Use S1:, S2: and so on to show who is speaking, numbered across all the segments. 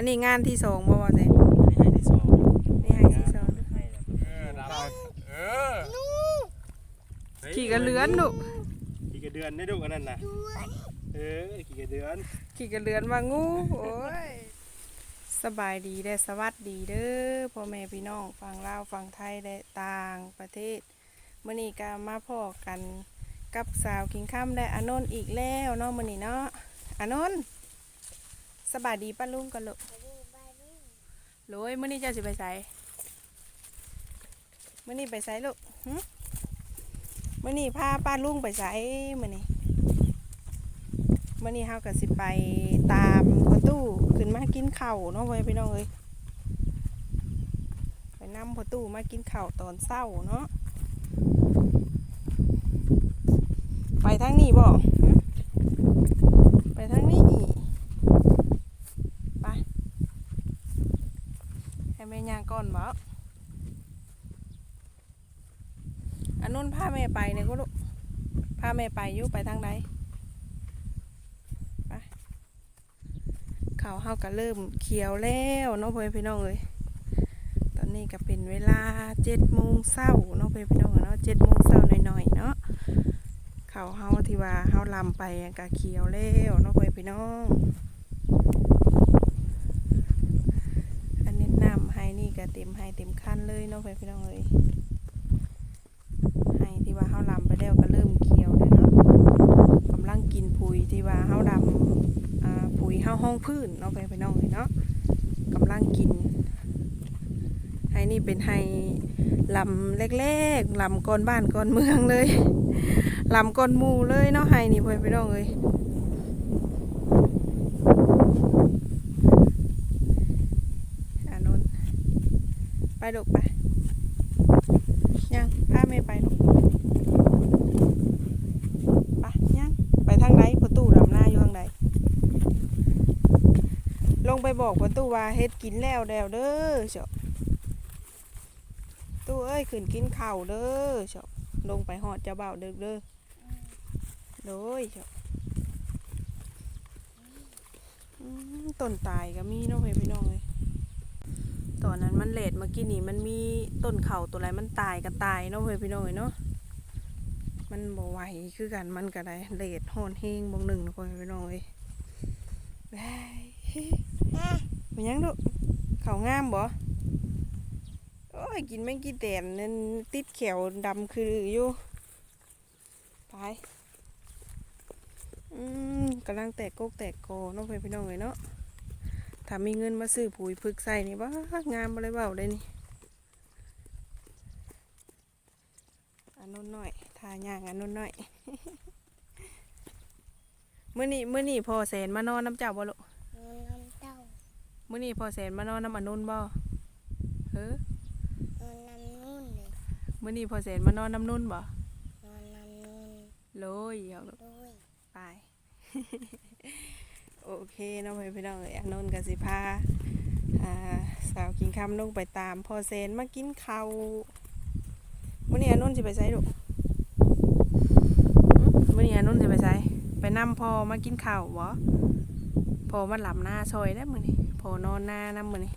S1: อันนี้งานที่สองบ่ว่าแซน
S2: นี่ให้ที่สอง
S1: นี่ให้ที่สอง
S2: ให้แบบเออดาวเออ
S1: ขี่กันเลือนลูก
S2: ขี่กันเดือนได้ดูอันนั้นน่ะเออขี่กันเดือน
S1: ขี่กันเลือนว่างูโอ้ยสบายดีได้อสวัสดีเด้อพ่อแม่พี่น้องฝั่งลาวฝั่งไทยและต่างประเทศมื้อนี้ก็มาพอกันกับสาวกิงค่ำและอานนท์อีกแล้วเนาะมื้อนี้เนาะอานนท์ สบายดีป้าลุงกันลูกโหลยมื้อนี้เจ้าสิไปไสมื้อนี้ไปไสลูกหึมื้อนี้พาป้าลุงไปไสมื้อนี้มื่อนี้เฮาก็สิไปตามพ่อตู้ขึ้นมากินข้าวเนาะไว้พี่น้องเอ้ยไปนำพ่อตู้มากินข้าวตอนเช้าเนาะไปทางนี้บ่ไปทางนี้ไปให้แม่ย่าง ก่อนบ่อันนู้นพาแม่ไปเนี่ยก็ลูกพาแม่ไปอยู่ไปทางใดเขาเฮาก็เริ่มเขียวแล้วเนาะพ่อแม่พี่น้องเอ้ยตอนนี้ก็เป็นเวลาเจ็ดโมงเช้าเนาะพ่อแม่พี่น้องเนาะเจ็ดโมงเช้าหน่อยๆเนาะเขาเฮาที่ว่าเฮาลำไปก็เขียวแล้วเนาะพ่อแม่พี่น้อง อันนี้น้ำให้นี่ ก็เต็มให้เต็มคันเลยเนาะพ่อแม่พี่น้องเอ้ยให้ที่ว่าเฮาลำไปแล้วก็เริ่มเขียวแล้วเนาะกำลังกินปุ๋ยที่ว่าเฮาดำอ่าปุ๋ยห้าห้องพื้นเนาะไปไปน้องเลยเนาะกำลังกินไฮนี่เป็นไฮลำเล็กๆลำก้อนบ้านก้อนเมืองเลยลำก้อนหมูเลยเนาะไฮนี่ไปไปน้องเลยอานนท์ ไปลูกไป ยังพาแม่ไปลูกไปยังไปทางใดประตูลำหน้าอยู่ทางใดลงไปบอกประตูว่าเฮ็ดกินแล้วแล้วเด้อเจ้าตู้เอ้ยขึ้นกินข้าวเด้อเจ้าลงไปหอดเจ้าบ่าวเด้อเด้อโดยเจ้าอืมต้นตายก็มีเนาะเพื่อนพี่น้องเลย ตอนนั้นมันเลดเมื่อกี้นี่มันมีต้นเข่าตัวอะไรมันตายก็ตายเนาะเพื่อนพี่น้องเลยเนาะมันบ่ไหวคือกันมันก็ได้เลดหอนเฮงบางหนึ่งนะเพื่อนพี่น้องเลยบายมันยังลูเข่างามบ่โอ้ยกินไม่กี่แตนนั่นติดแขวดำคืออยู่ไปอืมกำลังแตกกกแตกโกเน้องเพื่อนพี่น้องเลยเนาะ ถ้ามีเงินมาซื้อปุ๋ยพึกใส่นี่บ้างามบ่เลยเบาเลยนี่อันนู้นหน่อยทาย่างอันนู้นหน่อยมื้อนี้มื้อนี้พอแสนมานอนน้ำเจ้าบ่ลูก
S3: น้ำเต้า
S1: มื่อนี้พอแสนมานอนน้ำมันนุ่นบ่เฮ้อน
S3: อนน้ำนุ่นเลย
S1: มื่อนี้พอแสนมานอนน้ำนุ่นบ่
S3: นอนน้ำนุ่น
S1: โลยเอา
S3: ด้วย
S1: ไป โอเคเน้องพี่น้องเอ้ยอานนท์กับสิพาอ่าสาวกินคำลงไปตาม พอแสนมากินข้าวมื่อนี้อานนท์สิไปไสลูกหึมื่อนี้อานนท์สิไปไสไปนำพอมากินข้าวบ่พอมาหลับหน้าซอยได้วมื้อนี้พอนอนหน้านํมื้อนี้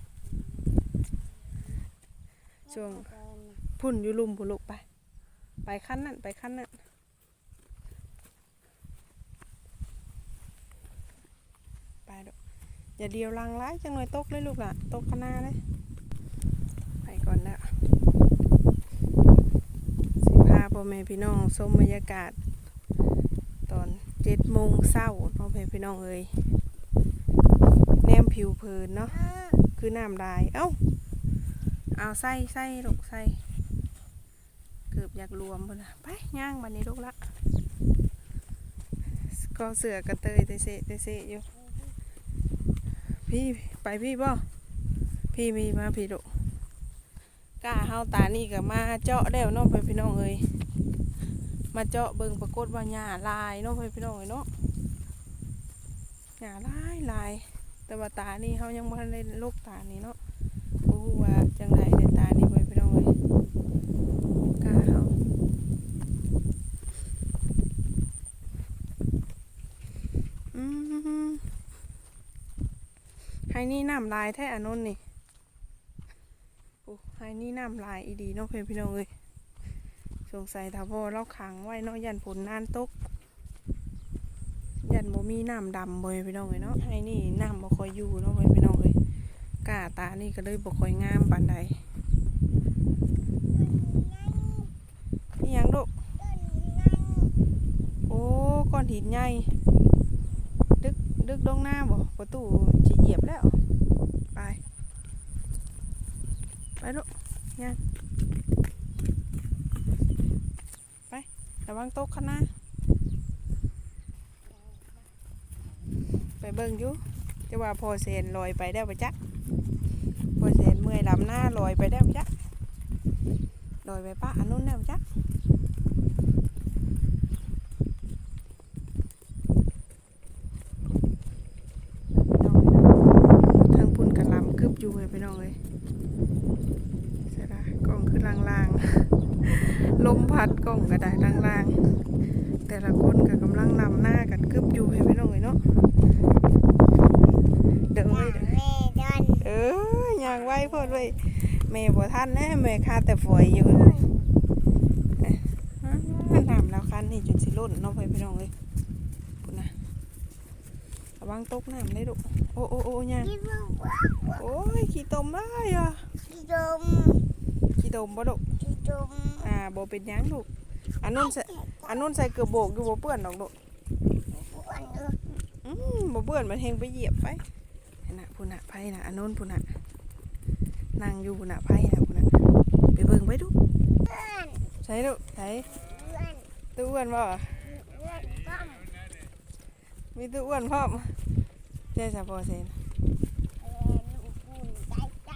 S1: ช่วง
S3: เดิน
S1: พุ่นอยู่ลุมพุ่นลูกไป ไปขั้นนั่นไปขั้นนั่นไปด อย่าเดียวลังร้ายจังหน่อยตกเลยลูกล่ะตกขนาเลยไปก่อนแล้วสิพาพ่อแม่พี่น้องชมบรรยากาศ ตอนเจ็ดโมงเศร้าพ่อแม่พี่น้องเอ้ยแนมผิวเพลินเนาะคือน้ำลาย เอ้าเอาใส่ใส่ลูกใส่เกือบอยากรวมพอนะไปย่างบันนี้ลูกละก็เสือกระเตยเตะเสเตเสะอยู่ พี่ไปพี่บ่พี่มีมาพี่ดุกกล้าเฮาตานี่ก็มาเจาะแล้วเนาะเพื่อนพี่น้องเอ้ยมาเจาะเบิ่งปรากฏว่าหญ้าลายเนาะเพื่อนพี่น้องเอ้ยเนาะหญ้าลายลาย แต่ว่าตานี่เฮายังบ่ทันได้ลูกตานี่เนาะอู้ว่าจังไรในตานี่ไปพี่น้องเอ้ยกาเฮา อืมให้นี่น้ำลายแท้อันนนนี่โอ้ไฮนี่น้ำลายอีดีเน้องเพื่อนพี่น้องเอ้ยสงสัยถ้าพ่อเราขังไว้เนาะยันผลนานตกยันบ่มีน้ำดำบ่ให้พี่น้องเอ้ยเนาะไฮนี่น้ำบ่คอยอยู่เนาะเพื่อนพี่น้องเอ้ยกาตานี่ก็เลยบ่คอยงามปานใดนี่ยังลูกโอ้ก้อนหินใหญ่ ดึกดึกดงหน้าบ่ประตูจะเหยียบแล้ว ไป ไปลูกย่างไประวังตกข้างหน้าไปเบิ่งอยู่จะว่าพอเซนลอยไปได้ปะจ๊ะพอเซนเมื่อยลำหน้าลอยไปได้ปะจ๊ะลอยไปป้าอันนู้นได้ปะจ๊ะทางปุ่นกั บลำกึบอยู่เลยพี่น้องเลยเสียดายกล้องคือลางๆลมพัดกล้องก็ได้ลางๆ แต่ละคนก็กำลังลำหน้ากันกึบอยู่ให้พี่น้องเลยเนาะเด้อ
S3: อ
S1: เว้
S3: ยายก
S1: เด้อ
S3: แม่ดัน
S1: เออย่างไว้เพิ่นไว้แม่บ่ทันแน่แม่คาแต่ฝอยอยู่เอ๊ะอ้าวน้ำแล้วคันนี่จนสิล้นเนาะเพิ่นพี่น้องเอ้ยพุ่นน่ะ ระวังตกน้ำเลยลูกโอ้โอ้โอ้ย่าง
S3: พี่บอกว่า
S1: โอ้ยขี้ตมได้อะ
S3: พี่ดม
S1: ขี้ตมบ่ลูก
S3: พี่ดม
S1: อ่าบ่เป็นหยังลูกอันนู้นใส่อันนู้นใส่เกลือโบกอยู่บ่เปื้อนดอกลูก
S3: อ้วนเออ
S1: อืมบ่เปื้อนมันเฮงไปเหยียบไปนั่นน่ะพุ่นน่ะไผน่ะอันนู้นพุ่นน่ะนั่งอยู่พุ่นน่ะไผน่ะพุ่นน่ะไปเบิ่งไปดู
S3: เพื่อน
S1: ใช่ลูกใช่
S3: เพื่อน
S1: ตัวอ้วนบ่
S3: เพื่อนก้ม
S1: มีตัวอ้วนพร้อมเจ๊สะพอเซน
S3: เออลูกคุณใจใจ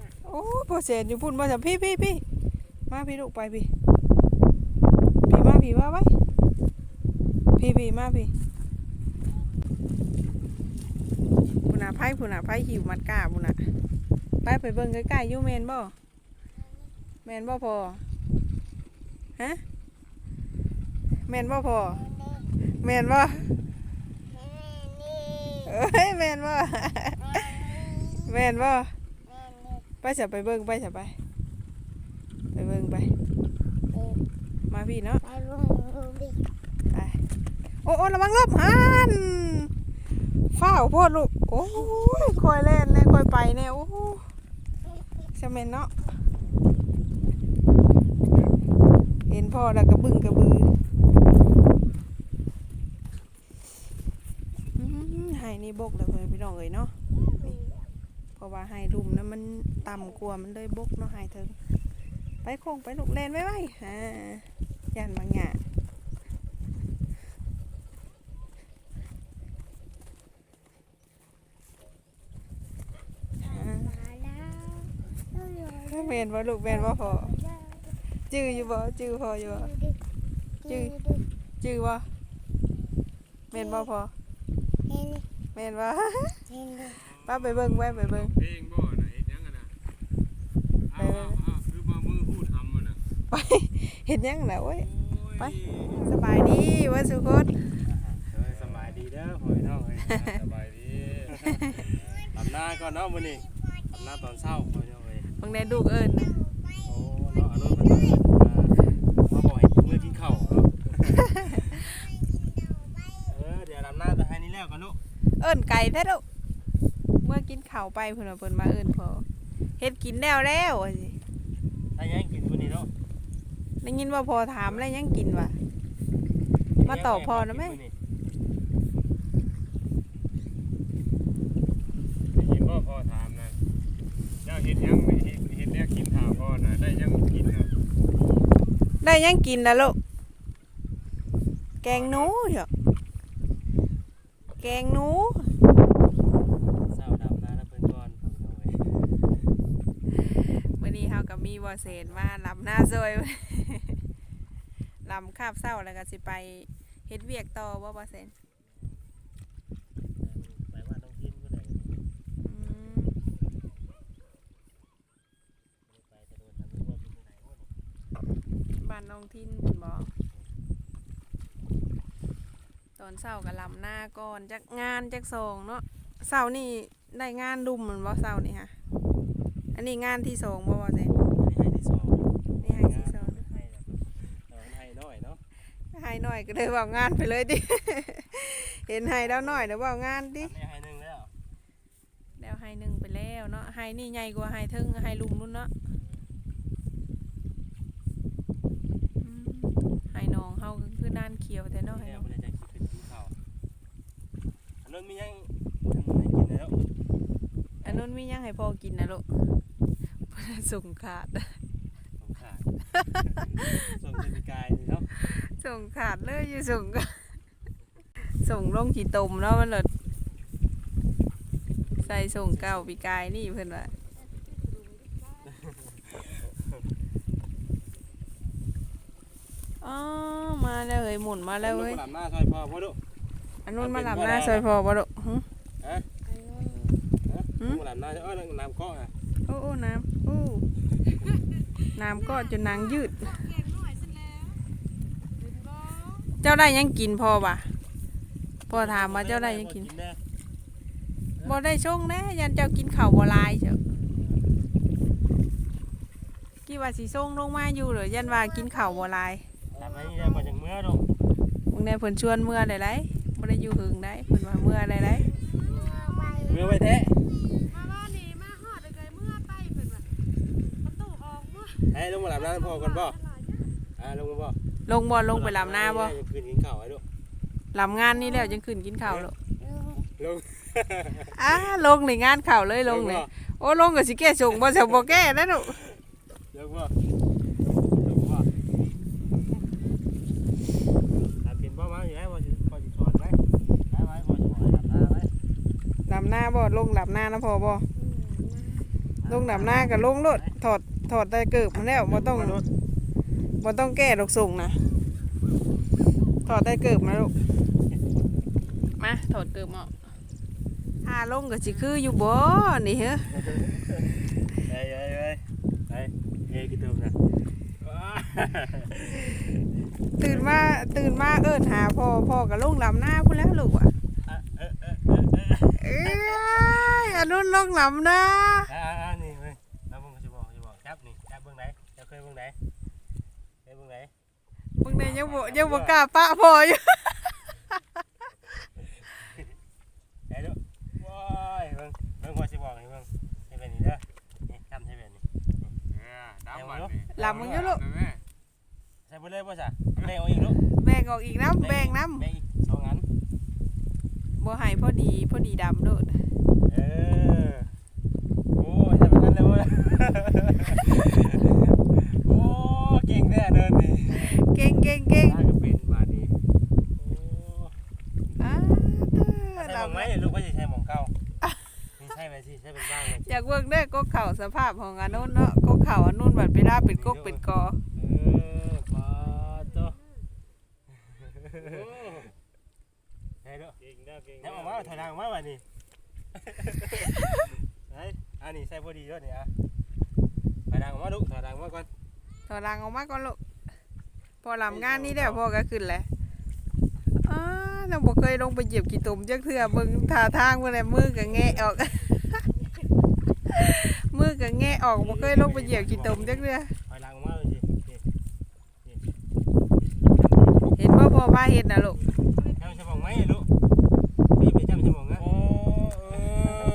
S3: นะ
S1: โอ้พอเซนอยู่พุ่นบ่จ้ะพี่พี่พี่มาพี่ลูกไปพี่พี่มาพี่ว่าไว้พี่พี่มาพี่พุ่นน่ะไผพุ่นน่ะไผหิวมัดกาพุ่นน่ะไปไปเบิ่งใกล้ๆอยู่แม่นบ่แม่นบ่พอฮะแม่นบ่พอแม่นบ่
S3: แม่นี่
S1: เอ้ยแม่นบ่
S3: แม่น
S1: บ่ไปจะไปเบิ่งไปจะไป ไปเบิ่งไป มาพี่เนาะไปโอ้โอ้ระวังลบหันฝ้าวโพดลูกโอ้ยคอยเล่นเลยคอยไปเนี่ยโอ้เซเมนเนาะเห็นพ่อแล้วก็บึ้งกระบืออื้อหือ ให้นี่บกเลยเพื่อนพี่น้องเอ้ยเนาะนี่เพราะว่าให้รุมนะมันต่ำกว่ามันเลยบกเนาะให้เธอไปโค้งไปลูกเล่นไว้ไว้อ่าย่านบางอย่าง
S3: มาแล้ว
S1: แม่นบ่ลูกแม่นบ่พอจื้ออยู่บ่จื้อพออยู่บ่
S3: จืด
S1: จื้อบ่แม่นบ่พอ
S3: เห็น
S1: แม่นบ่
S3: เห็น
S1: ป้าไปเบิ่งไว้ไปเบิ่ง
S2: เพลงบ่น่ะเฮ็ดหยังกันน่ะอ้าวอ้าวอ้าวคือมามือพูดทำมันน่ะ
S1: ไปเห็นยังน่ะโอ้ย ไป
S2: โอ้ย
S1: สบายดีว่าสุคน
S2: เอ้ยสบายดีเด้อพ่อพี่น้องเอ้ยสบายดีทำหน้าก่อนเนาะมื้อนี้ทำหน้าตอนเช้าพ่อพี่น้องเอ้ย
S1: บางแดลูกเอิ้นนะ
S2: โอ้เนาะอันนู้นมันอ่ามาบอกให้กินมื้อกินข้าวเนาะเออเดี๋ยวทำหน้าแต่ให้นี่แล้วกันลูก
S1: เอิ้นไก่แท้ลูกเมื่อกินข้าวไปเพิ่นว่าเพิ่นมาเอิ้นพอเฮ็ดกินแล้วแล้วว่าสิ
S2: ให้ยังกินมื้อนี้เนาะ
S1: ได้ยินว่าพอถามแล้วยังกินวะมาตอบพ่อนะแม่
S2: ได้ยินว่าพ่อถามนะเจ้าเฮ็ดยังเฮ็ดเฮ็ดแนวกินถามพ่อนะได้ยังกินนะ
S1: ได้ยังกินนะลูกแกงหนูเหรอแกงหนู
S2: เศร้าดำหน้าแล้วเพิ่นก่อนพี่น้องเอ้ย
S1: มื่อนี้เฮากับมีวอเซนมาลำหน้าซวยลำคาบเศร้าแล้วก็สิไปเฮ็ดเวียกต่อบ่วอเซน
S2: ไปว่าต้องกินก็ได้
S1: อืม
S2: ไปแต่โดนทำรู้ว่าเป็นที่ไหนโอ้ย
S1: บ้านน้องทินเพิ่นบ อกตอนเศร้ากับลำหน้าก่อนจักงานจักสองเนาะเศร้านี่ได้งานดุมมันบ่เศร้านี่ฮะอันนี้งานที่สองบ่ว่าแซน
S2: นี่ให้ที่สอง
S1: นี่ให้ที่สอง
S2: ให้แบบเออให้น้อยเนาะ
S1: ให้หน่อยก็เลยเว่างานไปเลยดิเห็นให้แล้วหน่อยเดี๋ยวเว่างานดิ
S2: นี่ให้หนึ่งแล้ว
S1: แล้วให้หนึ่งไปแล้วเนาะให้นี่ใหญ่กว่าให้ถึงให้ลุมนุ่นเนาะอืมให้น้องเฮาก็คือด้านเขียวแต่เนาะให้
S2: แล้ว
S1: น้อง
S2: บ่ได้จะคิดกินข้าวอั นนั้นมียังทำให้กินแล้ว
S1: อันนู้นมียังให้พ่อกินนะลูกส่งขาด
S2: สงขาดส่งเทศกายนี่เนาะ
S1: ส่งขาดเลยอยู่ส่งก็ส่งลงขีตมเนาะมันเลยใส่ส่งเก้าปีกายนี่เพื่อนว่าอ๋อมาแล้วเฮ้ยหมุนมาแล้วเว้ย
S2: ลำหน้าซอยพ่อพ่อลูก
S1: อันนู้นมาหลับหน้าซอยพอบ่ลูกหึ
S2: ฮะ
S1: หืม
S2: ลำหน้าเออน้ำเกาะอะ
S1: โอ้โอ้น้ำโอ้น้ำก็จนนางยืด เจ้าได้ยังกินพอปะพ่อถามว่าเจ้าได้ยังกิน
S2: แน่
S1: บ่ได้ชงแน่ยันเจ้ากินข้าวบ่หลายเจ้ากี่ว่าสิส่งลงมาอยู่เหรอยันว่ากินข้าวบ่หลาย
S2: ทำให้ได้บ่จังเมื่อลูก
S1: มึงได้เพิ่นชวนเมื่อได้ไร บ่ได้อยู่หึงได้เพิ่นว่าเมื่อได้ไร
S2: เมื่อไว้แท้
S4: มาว่านี่มาฮอดเลยเมื่อไปเพิ่นว่าประตูออกมื้อ
S2: ให้ลงมาลำหน้าพ่อก่อนบ่อ่าลงมาบ่
S1: ลงบ่ลงไปลำหน้าบ่
S2: คืนกินข้าวไอ้ลูก
S1: ลำงานนี่แล้วจังขึ้นกินข้าวแล้ว
S2: ลง
S1: อ้าลงในงานข้าวเลยลงเลยโอ้ลงก็สิแก้ส่งบ่จะบ่แก้แล้วลูก
S2: ลงบ่ลงบ่ทำเป็นบ่มาอยู่ให้บ่สิพอสิสอนไว้ได้ไว้พอสิสอนลำหน้าไว้
S1: ลำหน้าบ่ลงลำหน้านะพ่อบ่ลงลำหน้าก็ลงโลดถอดถอดได้เกิบมาแล้วบ่ต้องบ่ต้องแก้ดอกส่งนะถอดได้เกิบมาลูกมาถอดเกิบออกถ้าลงก็สิคืออยู่บ่นี่เหรอ
S2: เอ้ยเอ้ยเอ้ยเอ้ยเอ้ยกินเติมนะ
S1: ตื่นมาตื่นมาเอิ้นหาพ่อพ่อก็ลงลำหน้าพุ่นแล้วลูกอะ
S2: เออเออเออ เออ
S1: เอ้ยอันนู้นลงลำหน้า
S2: อ่าอ่านี่เว้ยแล้วมึงก็จะบอกจะบอกจับนี่จับเบื้องไหนจะเคยเบื้องไหนเคยเบื้องไหน
S1: มึงเนี่ยยังบ่ยังบ่กล้าปะพ่ออยู่
S2: ไหนดูว้ายเบื้องเบื้องว่าจะบอกนี่เบื้องใช่แบบนี้เด้อนี่จำใช่แบบนี้
S5: ดำมัน
S1: ลำมึงอยู่ลูก
S2: ใส่ไปเลยป่ะจ๊ะแบ่งเอาอีกลูก
S1: แบ่งออกอีกน้ำแบ่งน้
S2: แบ่งอีกสองอันำ
S1: บ่ให้พอดีพอดีดำโลด
S2: เออโอ้ยจะเป็นนั้นเลยเว้ยโอ้เก่งแน่เดินนี่
S1: เก่งเก่งเก่ง
S2: น่าจะเป็นบาทนี้โอ้
S1: อ้า
S2: ใช่
S1: ด
S2: หมองไหมลูกว่าจะใช่หมองเก่านี่ใช่ไหมสิใช่เป็นบ้างเลย
S1: อยากเบิ่งเด้อก็เข่าสภาพของอันนู้นเนาะก็เข่าอันนู้นบัดไปราเป็นกกเป็นกอ
S2: เออปาโต เฮ้ยลูก
S5: เก่งเด้อเก่ง
S2: ยังออกมาถอยหลังออกมาวันนี้ไหนอันนี้ใส่พอดีด้วยนี่อะถอยหลังออกมาลูกถอยหลังออกมาก่อน
S1: ถอดรางออกมาก่อนลูกพอลำงานนี้แล้วพ่อก็ขึ้นแหละอ้าเราบ่เคยลงไปเหยียบกี่ตุ่มจักเทื่อเบิ่งท่าทางเมื่อไรมือก็แงะออก มือก็แงะออกบ่เคยลงไปเหยียบกี่ตุ่มจักเทื่อ
S2: ถอยหลังออกมาเลยสินี่
S1: เห็นบ่พ่อว่าเห็นน่ะลูก
S2: จำใช่หมองไหมลูกพี่ไปจำใช่หมองนะ
S5: โอ้เอ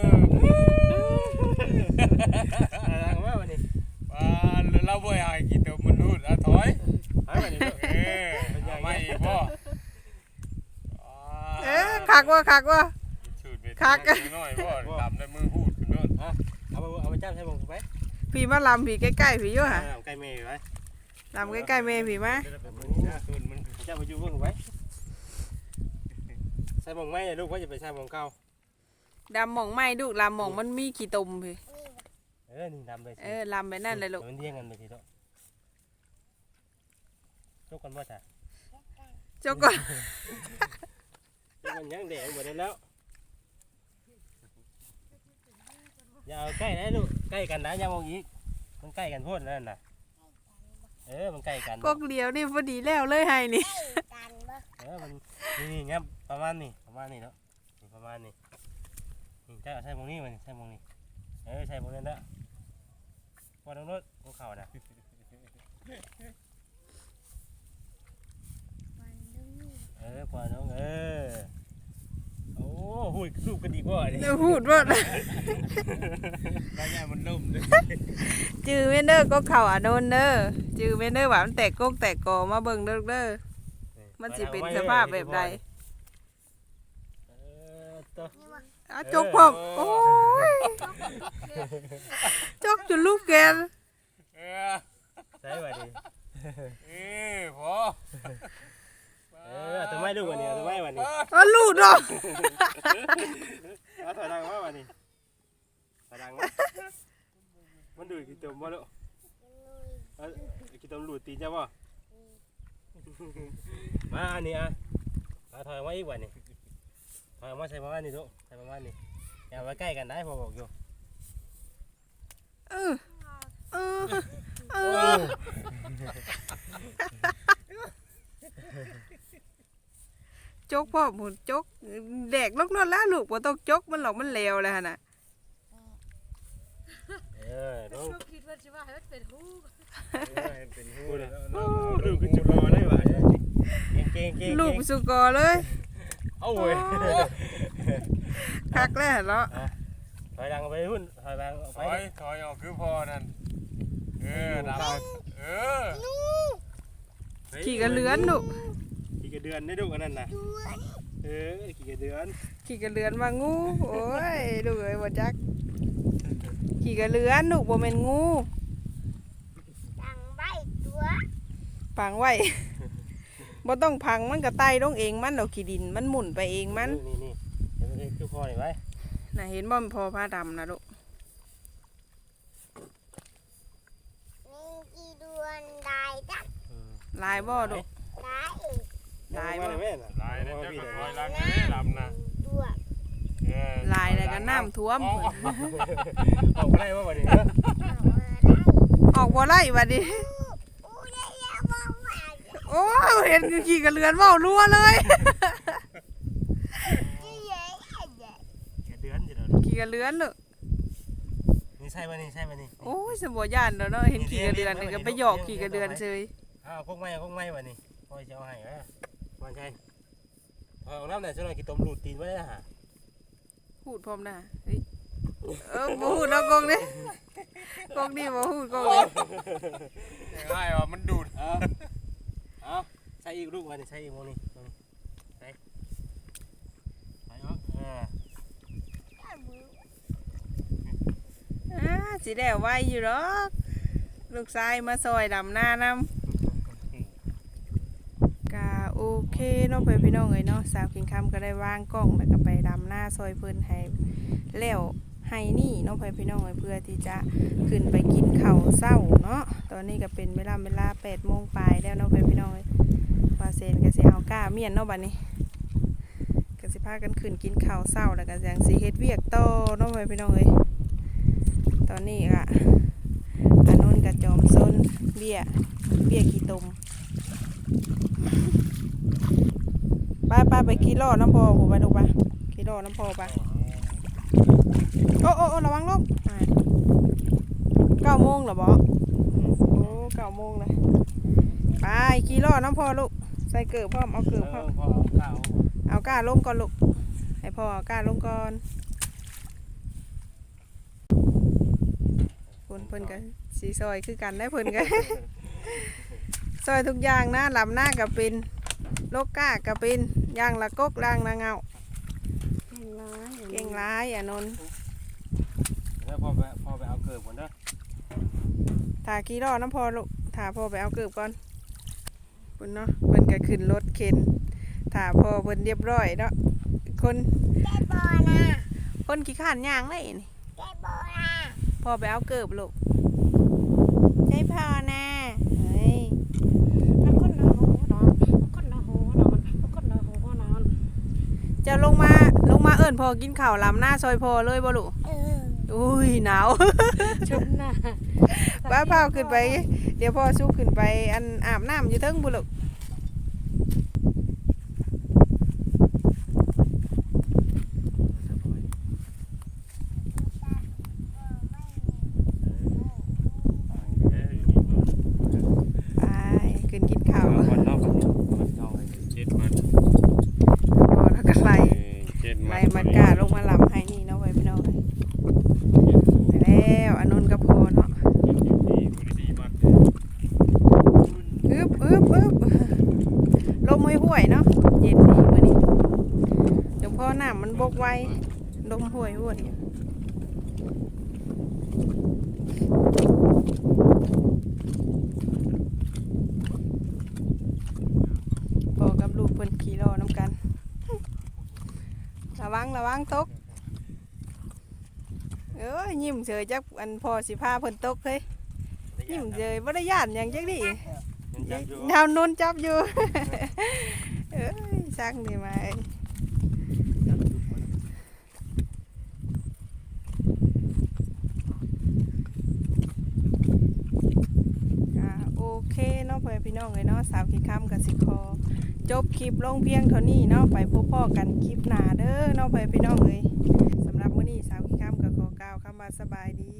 S5: อ
S2: ถอยหลังออกมาวันนี้
S5: ว่าเราบ่อยากกินตัวมันรูดอะถอย
S2: ถอยวันนี้ลูก
S5: เออเอาไม่อีกบ่
S1: เอ๊ะ คักว่าคักว่า
S5: สูตรเบ็ด
S1: คัก
S5: น้อยบ่ดำในมือพูดขึ้นโน่น
S2: เอาไปเอาไปจำใช่หมองไป
S1: พี่มาลำพี่ใกล้ๆพี่อยู่ห่ะ
S2: เอาไก่เมย์ไว้
S1: ลำใกล้ๆแม่พี่มา
S2: แบบนี้นะคืนมันจำไปอยู่เบื้องไว้ใส่หมองไหมลูกว่าจะไปใส่หมองเก่า
S1: ดำหม่องไม้ดูลำหม่องมันมีขี้ตุ่มพี่
S2: เออนี่ดำเลยสิ
S1: เออลำไปนั่นเลยลูก
S2: มันเรียงกันไปทีเดียวจกกันบ่จ้ะ
S1: เจ้าก่อน
S2: จกกันยังแดงหมดแล้วอย่าเอาใกล้นะลูกใกล้กันนะอย่ามองอีก มันใกล้กันโพ่นนั่นน่ะเออมันใกล้กัน
S1: กกเดียวนี่พอดีแล้วเลยให้นี่
S3: กันบ่
S2: เออมันนี่นี่งับประมาณนี้ประมาณนี้เนาะนี่ประมาณนี้นนี่เจ้าใช่มองนี่มันใช่มองนี่เออใช่มองนั่นเด้อพอตรงนู้นภูเขาน่ะ
S3: วันนึง
S2: เออพอน้องเออ โอ้หุ่ยสูบกันดีกว่านี่
S1: เดี๋ยวพูดว่า
S5: รายงานมันล่มเลย
S1: จือเวนเดอร์ก็เข่าอะโดนเด้อจือเวนเดอร์ว่ามันแตกกกแตกกอมาเบิ่งเด้อเด้อมันสิเป็นสภาพแบบใด
S2: เออตัว
S1: อะจกพร้อมโอ้ยจกจนลูกแกน
S5: เออ
S2: ใช่ป่ะดิ
S5: เออพอ
S2: เออทำไมลูกวันนี้ทำไมวันนี้
S1: อ๋อลูกเนาะ
S2: เอาถอยดังว่าวันนี้ถอยดังว่ามันดูดกี่ตัวบ่ลูกเออกี่ตัวดูดตีนจ้าบ่มาอันนี้อะเอาถอยมาอีกวันนี้ถอยมาใส่ประมาณนี้ลูกใส่ประมาณนี้อย่ามาใกล้กันได้พอบอกอยู่
S1: เออเออเออ จกพ่อหมุนจกแดกลูกนอนแล้วลูกบ่ต้องจกมันหรอกมันเลวเลยหั่นน่ะ
S2: เออน้อง
S4: ลูกคิดว่าสิว่าให้มันเป็นฮู้
S5: เป็นหู
S2: พูดเลย
S5: แล้ว
S2: โอ้ดูขึ้นจุดรอได้ป่ะเก่งเก่งเก่ง
S1: ลูกสุกอเลย
S2: เอาเว้ย
S1: คักแล้วเนาะ
S2: ถอยดังไปหุ่นถอยดัง
S5: ถ
S2: ไป
S5: อยถอยออกคือพอนั่นเออดำเออ
S1: ขี่กันเลือนลูก
S2: ขี่กระเดือนได้ดูอันนั้นน่ะเออขี่กระเดือน
S1: ขี่กันเลือนมางูโอ้ยลูกเอ้ยบ่จักขี่กันเลือนลูกบ่แม่นงู
S3: ดังใบตัว
S1: พังไว้บ่ต้องพังมันก็ไต่ลงเองมันดอกขี้ดินมันหมุนไปเองมัน
S2: นี่นี่เดี๋ยวมันคือพอนี่ไว้
S1: น่ะเห็นบ่มันพอผ้าดำนะลูก
S3: มีกี่ดวนได้จัก
S1: ลายบ่ลูก
S3: ได้
S1: ได้
S2: บ่
S1: บ่
S2: แม่น่ะ
S5: ลายนั่นจะก็ถอยหลังนี่ลำนะ
S3: ตัว
S5: เออ
S1: ลายอะไรกันน้ำท่วม
S5: อ๋อ
S2: ออกได้บ่บัดนี้
S3: เอามาได้
S1: ออกบ่ไล่บัดนี้
S3: อู้ได้ยังบ่มา
S1: โอ้ยเห็นขี่กันเลือนเว้ารัวเลย
S3: ที่ใหญ่ใหญ่
S2: กระเดือนสิเด้อ
S1: ขี่กันเลือนลูก
S2: นี่ใช่บ่นี่ใช่บ่นี่
S1: โอ้ยสมบ่ย่านแล้วเนาะเห็นขี่กันเลือนนี่ก็ไปหยอกขี่กันเลือนเฉย
S2: อ้าวพวกไม้พวกไม้บัดนี้พอจะเอาให้เอ้อมันใช่พอเอาน้ำเนี่ยจังหน่อยกี่ตมหลุดตีนไว้ได้ฮะ
S1: พูดพร้อมหน้าเฮ้ยเออบ่พูดแล้วกงนี่กงนี่บ่พูดกงนี่
S5: ง่ายว่ามันดูด
S2: เอาเอาใส่อีกลูกบัดนี้ใส่อีกโมนี่โมนี่ใส่ใส่เอาเออ
S1: อ่าสิได้เอาไว้อยู่หรอกลูกชายมาซอยดำหน้านำกะโอ เคเนาะเพื่อนพี่น้องเอ้ยเนาะสาวกินคำก็ได้วางกล้องแล้วก็ไปดำหน้าซอยเพิ่นให้แล้วให้นี่เนาะเพื่อนพี่น้องเอ้ยเพื่อที่จะขึ้นไปกินข้าวเช้าเนาะตอนนี้ก็เป็นเวลาเวลา8โมงปลายแล้วเนาะเพื่อนพี่น้องเอ้ยว่าเซนก็สิเอาก้าเมียนเนาะบัดนี้ก็สิพากันขึ้นกินข้าวเช้าแล้วก็ยังสิเฮ็ดเวียกต่อเนาะเพื่อนพี่น้องเอ้ยตอนนี้อะอานนท์กับจอมซนเบี้ยเบี้ยขี้ตม ไปขี่ล้อน้ำพอผมไปดูปะขี่ล้อน้ำพอปะโอ้โอ้โอ้ระวังลมอ่าเก้าโมงเหรอบอโอ้เก้าโมงเลยไปขี่ล้อน้ำพอลูกใส่เกิบพร้อมเอาเกิบพร้อ
S2: พอเอ
S1: เอาก้าลงก่อนลูกให้พ่อเอาก้าลงก่อนเพิ่นเพิ่นกันสีซอยคือกันได้เพิ่นกันซอยทุกอย่างนะลำหน้ากับเป็นโลกก้ากับเป็น ย่างละกกล่างละเงา
S3: ร้อย
S1: เก่งร้ายอะนนท์
S2: แล้วพอไปพอไปเอาเกิบก่อนเด้อ
S1: ถ่ากี่รอน้ำพอลูกถ่าพ่อไปเอาเกือบก่อนเพิ่นเนาะเพิ่นก็ขึ้นรถเข็นถ่าพ่อเพิ่นเรียบร้อยเนาะคน
S3: ได้บอนะ
S1: คนขี้ข้านย่างเลยนี่
S3: ได้บอนะ
S1: พ่อไปเอาเกือบลูกใช่พ่อนะเฮ้ย
S4: มันคนละหูนอนมันคนละหูนอนมันคนละหูนอน
S1: จะลงมาลงมาเอิ้นพ่อกินข้าวลำหน้าซอยพ่อเลยบ่ลูก
S3: เออ
S1: อุ้ยหนาว
S4: ชุบหน้า
S1: ป้าเผาขึ้นไป เดี๋ยวพ่อสู้ขึ้นไปอันอาบน้ำอยู่เทิงบุลูก กไว้ลมห่วยห่วยบอกกับลูกเพิ่นขี่รอน้ำกัน ระวังระวังตก เอ้ยยิ้มเฉยจักอันพอสิพาเพิ่นตกเฮ้ยยิ้มเฉยบ่ได้ย่านหยังจักดิ
S2: ยังจำอยู่
S1: ดาวนุ่นจับอยู่ เอ้ยช่างดีไหมอ่าโอเคเนาะ พี่น้องเลยเนาะสาวขี้คำกับสิคอ จบคลิปลงเพียงเท่านี้เนาะไปพบพ่อกันคลิปหน้าเด้อเนาะไปพี่น้องเลยสำหรับมื้อนี้สาวขี้คำกับขอกล่าวคำว่าสบายดี